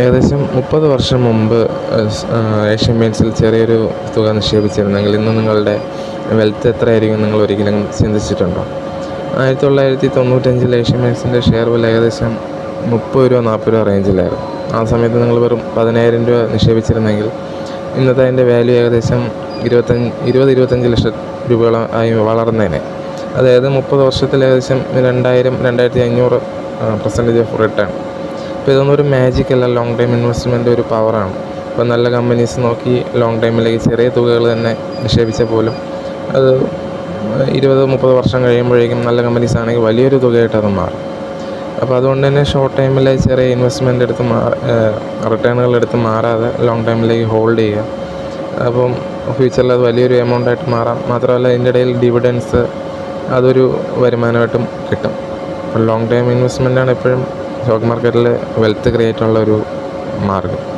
ഏകദേശം മുപ്പത് വർഷം മുമ്പ് ഏഷ്യൻ പെയിൻസിൽ ചെറിയൊരു തുക നിക്ഷേപിച്ചിരുന്നെങ്കിൽ ഇന്ന് നിങ്ങളുടെ വെൽത്ത് എത്രയായിരിക്കും നിങ്ങൾ ഒരിക്കലും ചിന്തിച്ചിട്ടുണ്ടോ? ആയിരത്തി തൊള്ളായിരത്തി തൊണ്ണൂറ്റഞ്ചിൽ ഏഷ്യൻ പെയിൻസിന്റെ ഷെയർ വില ഏകദേശം മുപ്പത് രൂപ നാൽപ്പത് രൂപ റേഞ്ചിലായിരുന്നു ആ സമയത്ത് നിങ്ങൾ വെറും പതിനായിരം രൂപ നിക്ഷേപിച്ചിരുന്നെങ്കിൽ ഇന്നത്തെ അതിന്റെ വാല്യൂ ഏകദേശം ഇരുപത്തഞ്ച് ഇരുപത് ഇരുപത്തഞ്ച് ലക്ഷം രൂപയോളം ആയി വളർന്നേനെ. അതായത് മുപ്പത് വർഷത്തിൽ ഏകദേശം രണ്ടായിരം രണ്ടായിരത്തി അഞ്ഞൂറ് പെർസെന്റേജ് ഓഫ് റിട്ടേൺ അപ്പോൾ ഇതൊന്നും ഒരു മാജിക് അല്ല. ലോങ് ടൈം ഇൻവെസ്റ്റ്മെന്റ് ഒരു പവറാണ് ഇപ്പോൾ നല്ല കമ്പനീസ് നോക്കി ലോങ് ടൈമിലേക്ക് ചെറിയ തുകകൾ തന്നെ നിക്ഷേപിച്ചാൽ പോലും അത് ഇരുപത് മുപ്പത് വർഷം കഴിയുമ്പോഴേക്കും നല്ല കമ്പനീസ് ആണെങ്കിൽ വലിയൊരു തുകയായിട്ട് അത് മാറും. അപ്പോൾ അതുകൊണ്ട് തന്നെ ഷോർട്ട് ടൈമിലെ ചെറിയ ഇൻവെസ്റ്റ്മെന്റ് എടുത്ത് മാ റിട്ടേണുകൾ എടുത്ത് മാറാതെ ലോങ് ടൈമിലേക്ക് ഹോൾഡ് ചെയ്യുക. അപ്പം ഫ്യൂച്ചറിൽ അത് വലിയൊരു എമൗണ്ട് ആയിട്ട് മാറാം. മാത്രമല്ല ഇതിന്റെ ഇടയിൽ ഡിവിഡൻസ് അതൊരു വരുമാനമായിട്ടും കിട്ടും. അപ്പോൾ ലോങ് ടൈം ഇൻവെസ്റ്റ്മെന്റാണ് എപ്പോഴും സ്റ്റോക്ക് മാർക്കറ്റിൽ വെൽത്ത് ക്രിയേറ്റ് ഉള്ള ഒരു മാർഗം